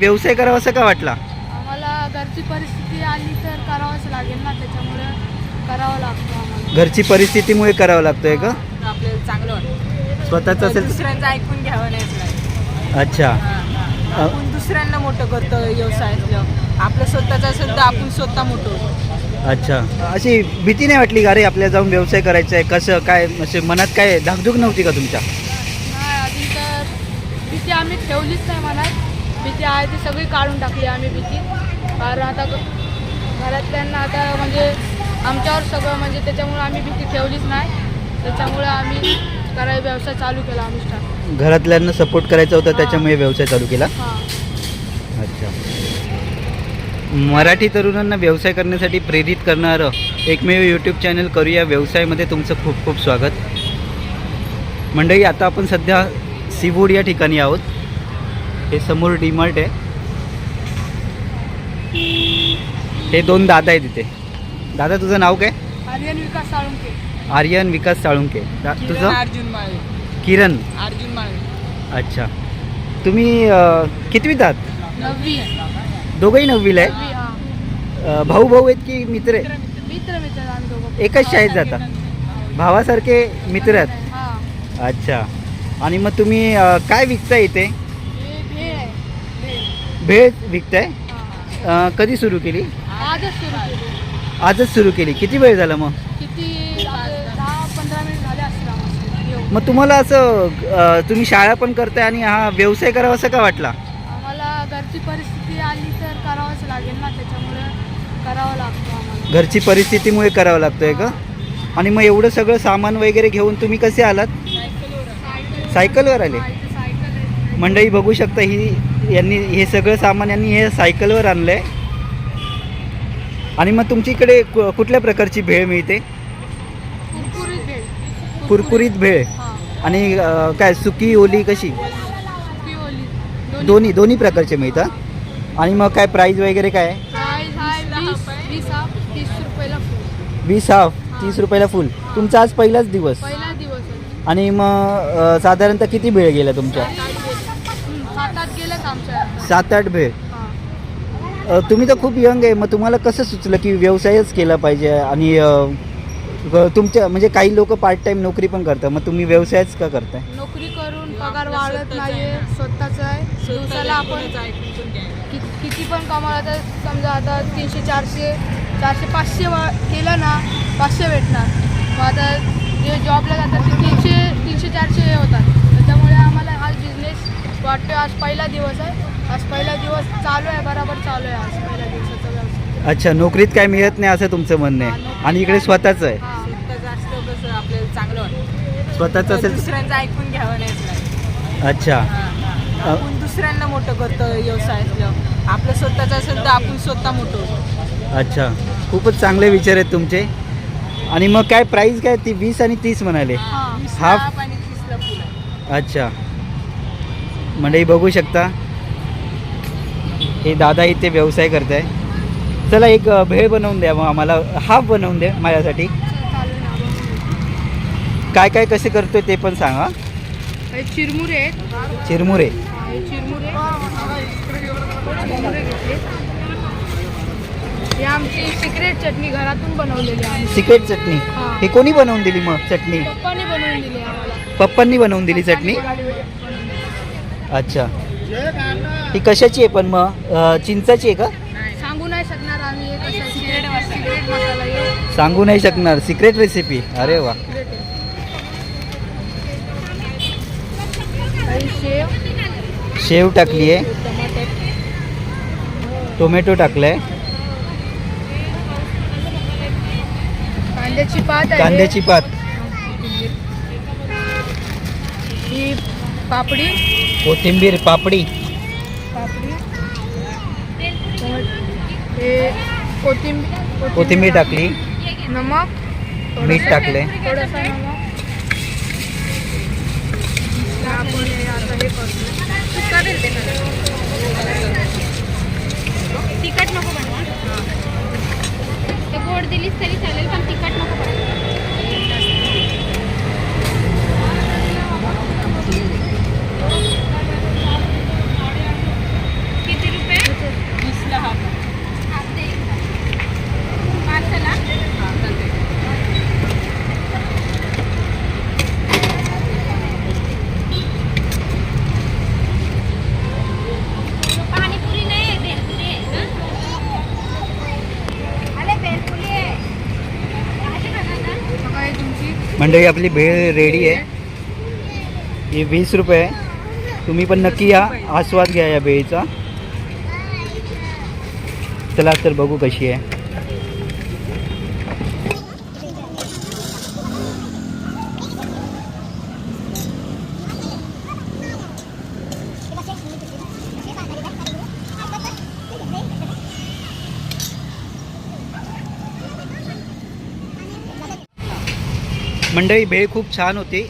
व्यवसाय करावा असं का वाटला? आम्हाला घरची परिस्थिती आली तर करावंच लागेल ना त्याच्यामुळे करावं लागतं आम्हाला. घरची परिस्थितीमुळे करावं लागतोय का? आपल्याला चांगलं वाटतं. स्वतःच असेल दुसऱ्यांचं ऐकून घ्यावं नाहीच नाही अच्छा. आपण दुसऱ्यांना मोठं करतो व्यवसायातलं. आपलं स्वतःचं असेल तर आपण स्वतः मोठं होतो. अच्छा. अशी भीती नाही वाटली का रे आपल्याला जाऊन व्यवसाय करायचा आहे कसं काय असे मनात काय धाकधूक नव्हती का तुमच्या? नाही तर भीती आम्ही ठेवलीच नाही मनात. भीती आहे ती सगळी काढून टाकली आम्ही भीती. कारण आता घरातल्यांना आता म्हणजे आमच्यावर सगळं म्हणजे त्याच्यामुळे आम्ही भीती ठेवलीच नाही. त्याच्यामुळे आम्ही करायला व्यवसाय चालू केला आम्ही स्टार्ट घरातल्यांना सपोर्ट करायचा होता त्याच्यामुळे व्यवसाय चालू केला? हां. अच्छा. मराठी तरुणांना व्यवसाय करण्यासाठी प्रेरित करणारं एकमेव यूट्यूब चॅनल करूया व्यवसायामध्ये तुमचं खूप खूप स्वागत. मंडळी आता आपण सध्या सीवूड या ठिकाणी आहोत. हे समोर डीमार्ट आहे. हे दोन दादा आहेत इथे. दादा तुझं नाव काय? आर्यन विकास साळुंके. आर्यन विकास साळुंके. दा तुझं? अर्जुन माळे किरण. अर्जुन माळे अच्छा. तुम्ही अं, कितवीत आहात? नववी दोघंही नववीला आहे? नववी हां. भाऊ भाऊ आहेत की मित्र आहे मित्र मित्र आम्ही दोघं. एकाच शाळेत जाता? भावासारखे मित्र आहेत? हां. अच्छा. आणि मग तुम्ही अं, काय विकताय इथे? भेळ विकताय? अं, कधी सुरू केली? आजच सुरू केली. आजच सुरू केली. किती वेळ झाला मग? किती आपले दहा पंधरा मिनिट झाले असतील आम्हाला. येऊन. मग तुम्हाला असं अं, तुम्ही शाळा पण करताय आणि हा व्यवसाय करावा असं का वाटला? आम्हाला घरची परिस्थिती आली तर करावंच लागेल ना त्याच्यामुळे करावं लागतं आम्हाला. घरची परिस्थितीमुळे करावं लागतोय का? आणि मग एवढं सगळं सामान वगैरे घेऊन तुम्ही कसे आलात? सायकलवर. आले? इथे सायकल आहे. मंडळी बघू शकता ही यांनी हे सगळं सामान यांनी हे सायकलवर आणलं आहे आणि मग तुमच्याकडे कु- कुठल्या प्रकारची भेळ मिळते? कुरकुरीत भेळ. आणि काय सुकी ओली कशी? दोन्ही. दोन्ही प्रकारचे मिळतात. आणि मग काय प्राईज वगैरे काय वीस हाफ तीस रुपयाला फुल तुमचा आज पहिलाच दिवस. पहिला दिवस आहे. आणि मग साधारणतः किती भेळ गेल्या तुमच्या? सात आठ गेलेच आमच्या आता. सात आठ भेळ. हां. अ, तुम्ही तर खूप यंग आहे मग तुम्हाला कसं सुचलं की व्यवसायच केला पाहिजे आणि अ, ग- तुमच्या म्हणजे काही लोक पार्ट टाइम नोकरी पण करतात मग तुम्ही व्यवसायच का करताय? नोकरी करून पगार वाढत नाहीये स्वतःच आहे. दिवसाला आपण कि किती पण कमावला तर समजा आता तीनशे चारशे चारशे पाचशे वा- केलं ना पाचशे भेटणार. मग आता जे जॉबला जातात ते तीनशे तीनशे चारशे हे होतात. त्याच्यामुळे आम्हाला हा बिझनेस वाटतो आज पहिला दिवस आहे. आज पहिला दिवस चालू आहे बरोबर चालू आहे आज पहिल्या दिवसाचा व्यवसाय. अच्छा नोकरीत काय मिळत नाही असं तुमचं म्हणणं आहे. आणि इकडे स्वतःच आहे. हां. स्वतः जास्त कसं आपल्याला चांगलं वाटतं. स्वतःच असेल दुसऱ्यांचं ऐकून घ्यावं नाहीच नाही अच्छा. आपण दुसऱ्यांना मोठं करतो व्यवसायातलं आपलं स्वतःचं असेल तर आपण स्वतः मोठं होतो अच्छा. खूपच चांगले विचार आहेत तुमचे. आणि मग काय प्राईस काय? ती वीस आणि तीस म्हणाले. हां हाफ- हाफ आणि तीसला फुल आहे. अच्छा. मंडळी बघू शकता. हे दादा इथे व्यवसाय करत आहे चला एक भेळ बनवून द्या मग आम्हाला. हाफ बनवून द्या माझ्यासाठी. काय काय कसे करतोय ते पण सांगा. चिरमुरे चिरमुरे. आमची सिक्रेट चटणी घरातून बनवलेली. सिक्रेट चटणी. हा. कोणी बनवून दिली मग चटणी? पप्पांनी बनवून दिली चटणी? अच्छा. ही कशाची आहे पण मग? चिंचाची आहे का? सांगू नाही शकणार आम्ही हे कसं सिक्रेट सिक्रेट मसाला हे सांगू नाही शकणार. सिक्रेट रेसिपी अरे वा. काही शेव. शेव टाकली आहे. टमाटर टोमॅटो टाकलाय. कांद्याची पात आहे. कांद्याची पात. ही पापडी. कोथिंबीर पापडी. पापडी. हे कोथिंबीर कोथिंबीर टाकली. नमक. मीठ टाकले. थोडंसं नमक. आपण हे आता हे करतो नको बनवा तर गोड दिलीस तरी चालेल पण तिखट नको बनवा किती मंडळी आपली भेळ रेडी आहे. ही वीस रुपये आहे. तुम्ही पण नक्की या. आस्वाद घ्या या भेळीचा. चला तर बघू कशी आहे. मंडळी भेळ खूप छान होती.